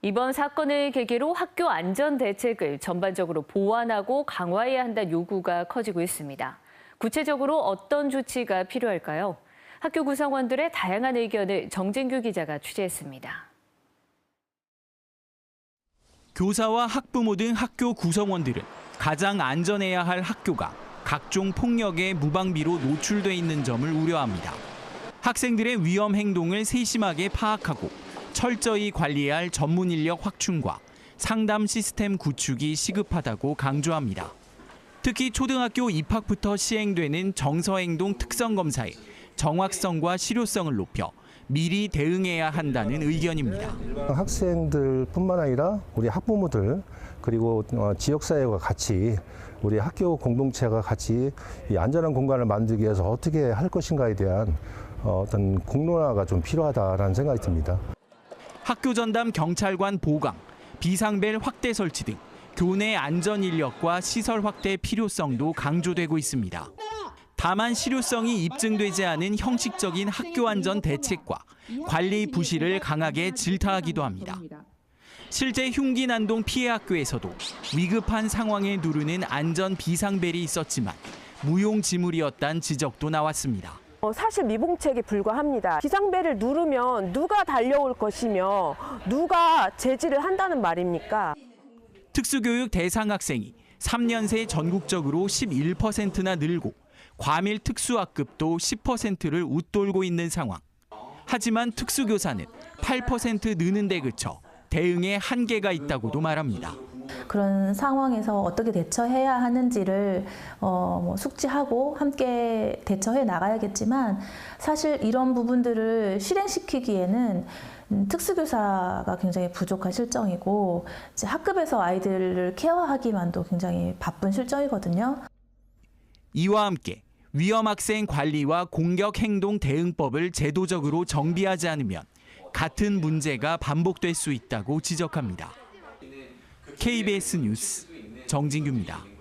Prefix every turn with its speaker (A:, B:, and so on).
A: 이번 사건을 계기로 학교 안전 대책을 전반적으로 보완하고 강화해야 한다는 요구가 커지고 있습니다. 구체적으로 어떤 조치가 필요할까요? 학교 구성원들의 다양한 의견을 정진규 기자가 취재했습니다.
B: 교사와 학부모 등 학교 구성원들은 가장 안전해야 할 학교가 각종 폭력의 무방비로 노출돼 있는 점을 우려합니다. 학생들의 위험 행동을 세심하게 파악하고 철저히 관리해야 할 전문 인력 확충과 상담 시스템 구축이 시급하다고 강조합니다. 특히 초등학교 입학부터 시행되는 정서행동 특성 검사의 정확성과 실효성을 높여 미리 대응해야 한다는 의견입니다.
C: 학생들뿐만 아니라 우리 학부모들 그리고 어, 지역사회가 같이 우리 학교 공동체가 같이 이 안전한 공간을 만들기 위해서 어떻게 할 것인가에 대한 어, 어떤 공론화가 좀 필요하다라는 생각이 듭니다.
B: 학교 전담 경찰관 보강, 비상벨 확대 설치 등 교내 안전 인력과 시설 확대 필요성도 강조되고 있습니다. 다만 실효성이 입증되지 않은 형식적인 학교 안전 대책과 관리 부실을 강하게 질타하기도 합니다. 실제 흉기 난동 피해 학교에서도 위급한 상황에 누르는 안전 비상벨이 있었지만 무용지물이었다는 지적도 나왔습니다.
D: 어, 사실 미봉책에 불과합니다. 비상벨을 누르면 누가 달려올 것이며 누가 제지를 한다는 말입니까?
B: 특수교육 대상 학생이 3년 새 전국적으로 11%나 늘고 과밀 특수학급도 10%를 웃돌고 있는 상황. 하지만 특수교사는 8% 느는 데 그쳐 대응에 한계가 있다고도 말합니다.
E: 그런 상황에서 어떻게 대처해야 하는지를 어, 뭐 숙지하고 함께 대처해 나가야겠지만 사실 이런 부분들을 실행시키기에는 음, 특수교사가 굉장히 부족한 실정이고 학급에서 아이들을 케어하기만도 굉장히 바쁜 실정이거든요.
B: 이와 함께 위험 학생 관리와 공격 행동 대응법을 제도적으로 정비하지 않으면 같은 문제가 반복될 수 있다고 지적합니다. KBS 뉴스 정진규입니다.